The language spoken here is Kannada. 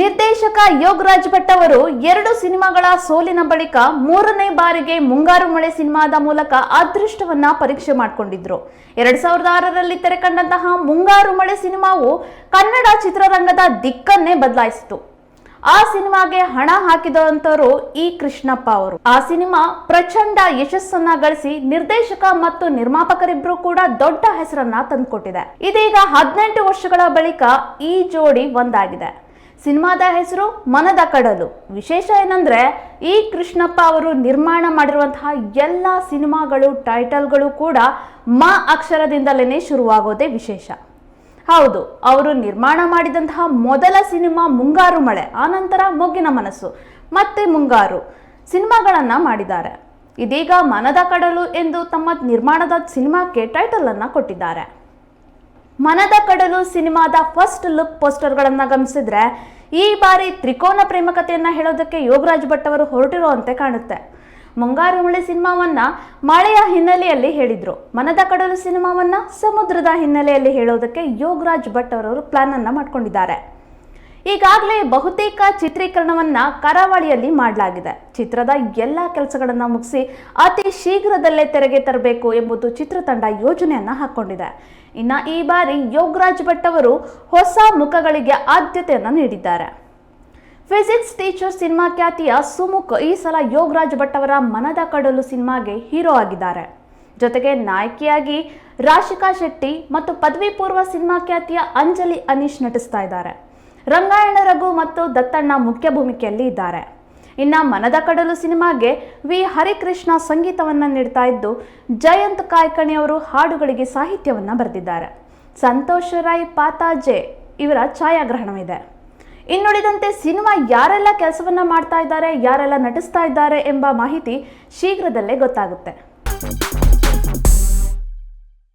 ನಿರ್ದೇಶಕ ಯೋಗರಾಜ್ ಭಟ್ ಅವರು ಎರಡು ಸಿನಿಮಾಗಳ ಸೋಲಿನ ಬಳಿಕ ಮೂರನೇ ಬಾರಿಗೆ ಮುಂಗಾರು ಮಳೆ ಸಿನಿಮಾದ ಮೂಲಕ ಅದೃಷ್ಟವನ್ನ ಪರೀಕ್ಷೆ ಮಾಡಿಕೊಂಡಿದ್ರು. ಎರಡ್ ಸಾವಿರದ ಆರರಲ್ಲಿ ತೆರೆ ಕಂಡಂತಹ ಮುಂಗಾರು ಮಳೆ ಸಿನಿಮಾವು ಕನ್ನಡ ಚಿತ್ರರಂಗದ ದಿಕ್ಕನ್ನೇ ಬದಲಾಯಿಸಿತು. ಆ ಸಿನಿಮಾಗೆ ಹಣ ಹಾಕಿದಂತವರು ಈ ಕೃಷ್ಣಪ್ಪ ಅವರು. ಆ ಸಿನಿಮಾ ಪ್ರಚಂಡ ಯಶಸ್ಸನ್ನ ಗಳಿಸಿ ನಿರ್ದೇಶಕ ಮತ್ತು ನಿರ್ಮಾಪಕರಿಬ್ರು ಕೂಡ ದೊಡ್ಡ ಹೆಸರನ್ನ ತಂದುಕೊಟ್ಟಿದೆ. ಇದೀಗ ಹದಿನೆಂಟು ವರ್ಷಗಳ ಬಳಿಕ ಈ ಜೋಡಿ ಒಂದಾಗಿದೆ. ಸಿನಿಮಾದ ಹೆಸರು ಮನದ ಕಡಲು. ವಿಶೇಷ ಏನಂದ್ರೆ, ಈ ಕೃಷ್ಣಪ್ಪ ಅವರು ನಿರ್ಮಾಣ ಮಾಡಿರುವಂತಹ ಎಲ್ಲ ಸಿನಿಮಾಗಳು, ಟೈಟಲ್ಗಳು ಕೂಡ ಮ ಅಕ್ಷರದಿಂದಲೇ ಶುರುವಾಗೋದೇ ವಿಶೇಷ. ಹೌದು, ಅವರು ನಿರ್ಮಾಣ ಮಾಡಿದಂತಹ ಮೊದಲ ಸಿನಿಮಾ ಮುಂಗಾರು ಮಳೆ ಆನಂತರ ಮೊಗ್ಗಿನ ಮನಸ್ಸು, ಮತ್ತೆ ಮುಂಗಾರು ಸಿನಿಮಾಗಳನ್ನ ಮಾಡಿದ್ದಾರೆ. ಇದೀಗ ಮನದ ಕಡಲು ಎಂದು ತಮ್ಮ ನಿರ್ಮಾಣದ ಸಿನಿಮಾಕ್ಕೆ ಟೈಟಲ್ ಅನ್ನ ಕೊಟ್ಟಿದ್ದಾರೆ. ಮನದ ಕಡಲು ಸಿನಿಮಾದ ಫಸ್ಟ್ ಲುಕ್ ಪೋಸ್ಟರ್ಗಳನ್ನು ಗಮನಿಸಿದ್ರೆ, ಈ ಬಾರಿ ತ್ರಿಕೋನ ಪ್ರೇಮಕತೆಯನ್ನು ಹೇಳೋದಕ್ಕೆ ಯೋಗರಾಜ್ ಭಟ್ ಅವರು ಹೊರಟಿರುವಂತೆ ಕಾಣುತ್ತೆ. ಮುಂಗಾರು ಮಳೆ ಸಿನಿಮಾವನ್ನ ಮಳೆಯ ಹಿನ್ನೆಲೆಯಲ್ಲಿ ಹೇಳಿದ್ರು. ಮನದ ಕಡಲು ಸಿನಿಮಾವನ್ನ ಸಮುದ್ರದ ಹಿನ್ನೆಲೆಯಲ್ಲಿ ಹೇಳೋದಕ್ಕೆ ಯೋಗರಾಜ್ ಭಟ್ ಅವರವರು ಪ್ಲಾನ್ ಅನ್ನ ಮಾಡ್ಕೊಂಡಿದ್ದಾರೆ. ಈಗಾಗಲೇ ಬಹುತೇಕ ಚಿತ್ರೀಕರಣವನ್ನ ಕರಾವಳಿಯಲ್ಲಿ ಮಾಡಲಾಗಿದೆ. ಚಿತ್ರದ ಎಲ್ಲ ಕೆಲಸಗಳನ್ನ ಮುಗಿಸಿ ಅತಿ ಶೀಘ್ರದಲ್ಲೇ ತೆರೆಗೆ ತರಬೇಕು ಎಂಬುದು ಚಿತ್ರತಂಡ ಯೋಜನೆಯನ್ನ ಹಾಕೊಂಡಿದೆ ಇನ್ನ ಈ ಬಾರಿ ಯೋಗರಾಜ್ ಭಟ್ ಅವರು ಹೊಸ ಮುಖಗಳಿಗೆ ಆದ್ಯತೆಯನ್ನು ನೀಡಿದ್ದಾರೆ. ಫಿಸಿಕ್ಸ್ ಟೀಚರ್ ಸಿನಿಮಾ ಖ್ಯಾತಿಯ ಸುಮುಖ್ ಈ ಸಲ ಯೋಗರಾಜ್ ಭಟ್ ಅವರ ಮನದ ಕಡಲು ಸಿನಿಮಾಗೆ ಹೀರೋ ಆಗಿದ್ದಾರೆ. ಜೊತೆಗೆ ನಾಯಕಿಯಾಗಿ ರಾಶಿಕಾ ಶೆಟ್ಟಿ ಮತ್ತು ಪದವಿ ಪೂರ್ವ ಸಿನಿಮಾ ಖ್ಯಾತಿಯ ಅಂಜಲಿ ಅನೀಶ್ ನಟಿಸ್ತಾ ಇದ್ದಾರೆ. ರಂಗಾಯಣ ರಘು ಮತ್ತು ದತ್ತಣ್ಣ ಮುಖ್ಯ ಭೂಮಿಕೆಯಲ್ಲಿ ಇದ್ದಾರೆ. ಇನ್ನ ಮನದ ಕಡಲು ಸಿನಿಮಾಗೆ ವಿ. ಹರಿಕೃಷ್ಣ ಸಂಗೀತವನ್ನು ನೀಡ್ತಾ ಇದ್ದು, ಜಯಂತ್ ಕಾಯ್ಕಣಿ ಅವರು ಹಾಡುಗಳಿಗೆ ಸಾಹಿತ್ಯವನ್ನು ಬರೆದಿದ್ದಾರೆ. ಸಂತೋಷ್ ರಾಯ್ ಪಾತಾಜೆ ಇವರ ಛಾಯಾಗ್ರಹಣವಿದೆ. ಇನ್ನುಳಿದಂತೆ ಸಿನಿಮಾ ಯಾರೆಲ್ಲ ಕೆಲಸವನ್ನ ಮಾಡ್ತಾ ಇದ್ದಾರೆ, ಯಾರೆಲ್ಲ ನಟಿಸ್ತಾ ಇದ್ದಾರೆ ಎಂಬ ಮಾಹಿತಿ ಶೀಘ್ರದಲ್ಲೇ ಗೊತ್ತಾಗುತ್ತೆ.